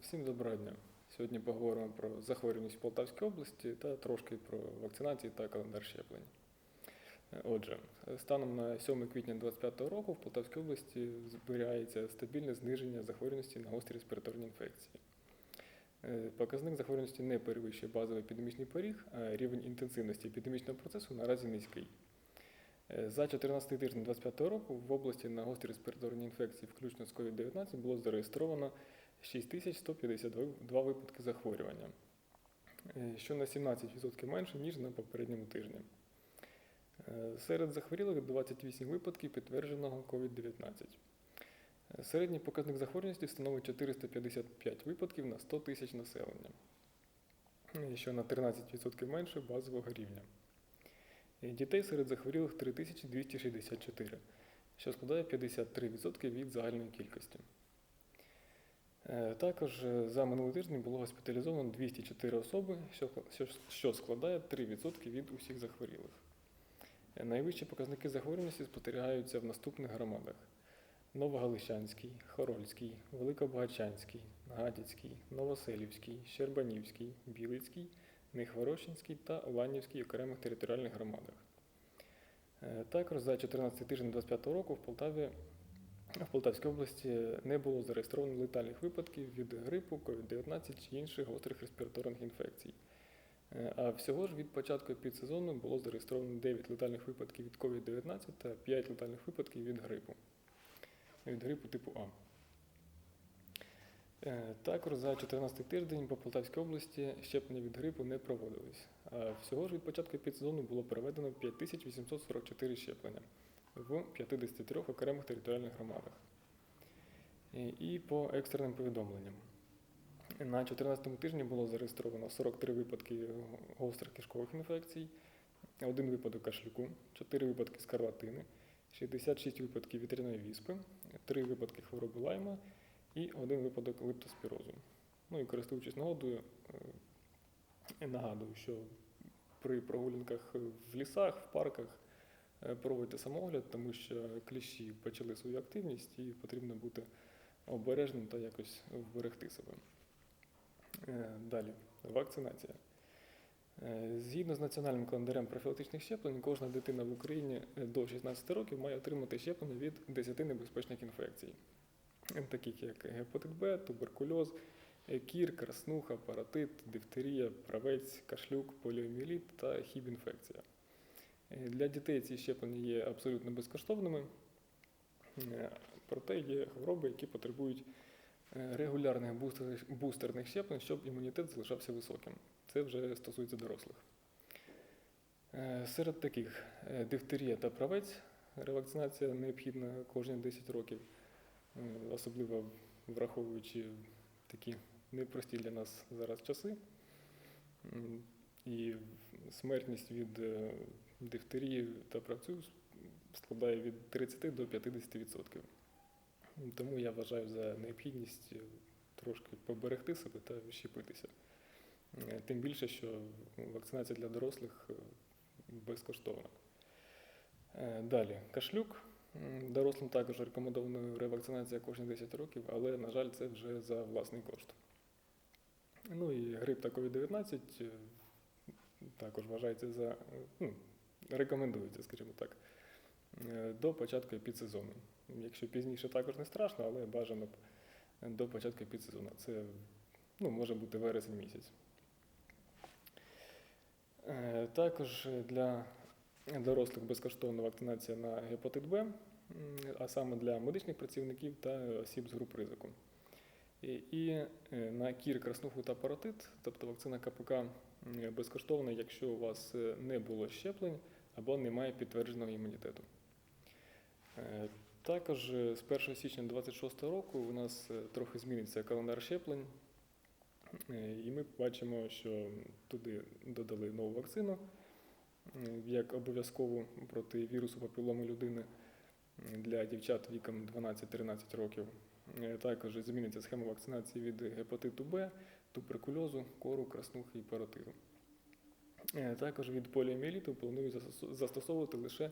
Всім доброго дня. Сьогодні поговоримо про захворюваність в Полтавській області та трошки про вакцинацію та календар щеплень. Е, Отже, станом на 7 квітня 2025 року в Полтавській області зберігається стабільне зниження захворюваності на гострі респіраторні інфекції. Е, Показник захворюваності не перевищує базовий епідемічний поріг, а рівень інтенсивності епідемічного процесу наразі низький. Е, За 14 тиждень 2025 року в області на гострі респіраторні інфекції, включно з COVID-19, було зареєстровано 6152 випадки захворювання, е, що на 17% менше, ніж на попередньому тижні. Е, Серед захворілих 28 випадків підтвердженого COVID-19. Е, Середній показник захворюваності становить 455 випадків на 100 тисяч населення, що на 13% менше базового рівня. Дітей серед захворілих 3264, що складає 53% від загальної кількості. Е, Також е, за минулий тиждень було госпіталізовано 204 особи, що, складає 3% від усіх захворілих. Е, Найвищі показники захворюваності спостерігаються в наступних громадах: Новогалищанський, Хорольський, Великобагачанський, Гадяцький, Новоселівський, Щербанівський, Білицький, Нехворощинський та Ланівський окремих територіальних громадах. Також за 14 тиждень 25 року в Полтаві в Полтавській області не було зареєстровано летальних випадків від грипу, COVID-19 чи інших гострих респіраторних інфекцій. Е, А всього ж від початку підсезону було зареєстровано 9 летальних випадків від COVID-19 та 5 летальних випадків від грипу. Від грипу типу А. Е, Також за 14 тиждень по Полтавській області щеплення від грипу не проводились. А всього ж від початку підсезону було проведено 5844 щеплення в 53 окремих територіальних громадах. І- по екстреним повідомленням. На 14 тижні було зареєстровано 43 випадки гострих кишкових інфекцій, один випадок кашлюку, 4 випадки скарлатини, 66 випадків вітряної віспи, 3 випадки хвороби лайма і один випадок лептоспірозу. Ну і користуючись нагодою, е, нагадую, що при прогулянках в лісах, в парках проводьте самогляд, тому що кліщі почали свою активність і потрібно бути обережним та якось вберегти себе. Е, Далі, вакцинація. Е, Згідно з національним календарем профілактичних щеплень, кожна дитина в Україні е, до 16 років має отримати щеплення від 10 небезпечних інфекцій, е, таких як гепатит Б, туберкульоз, е, кір, краснуха, паратит, дифтерія, правець, кашлюк, поліоміеліт та хіб-інфекція. Е, Для дітей ці щеплення є абсолютно безкоштовними, е, проте є хвороби, які потребують е, регулярних бустерних, щеплень, щоб імунітет залишався високим. Це вже стосується дорослих. Серед таких дифтерія та правець ревакцинація необхідна кожні 10 років, особливо враховуючи такі непрості для нас зараз часи. І смертність від е, дифтерії та правцю складає від 30 до 50%. Тому я вважаю за необхідність е, трошки поберегти себе та щепитися. Е, Тим більше, що вакцинація для дорослих безкоштовна. Далі, кашлюк. Дорослим також рекомендована ревакцинація кожні 10 років, але, на жаль, це вже за власний кошт. Ну і грип та COVID-19 е, також вважається за, ну, рекомендується, скажімо так, е, до початку підсезону. Якщо пізніше також не страшно, але бажано до початку підсезону. Це ну, може бути вересень місяць. Е, Також для дорослих безкоштовна вакцинація на гепатит Б, а саме для медичних працівників та осіб з груп ризику. І, е, на кір, краснуху та паротит, тобто вакцина КПК безкоштовна, якщо у вас е, не було щеплень або немає підтвердженого імунітету. Е, Також е, з 1 січня 2026 року у нас е, трохи зміниться календар щеплень, Е, і ми бачимо, що туди додали нову вакцину е, як обов'язкову проти вірусу папіломи людини е, для дівчат віком 12-13 років. Е, Також зміниться схема вакцинації від гепатиту Б, туберкульозу, кору, краснухи і паротиту. Е, Також від поліоміеліту планують застосовувати лише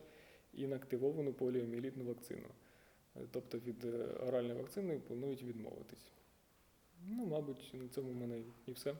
інактивовану поліоміелітну вакцину. Е, Тобто від оральної вакцини планують відмовитись. Ну, мабуть, на цьому в мене і все.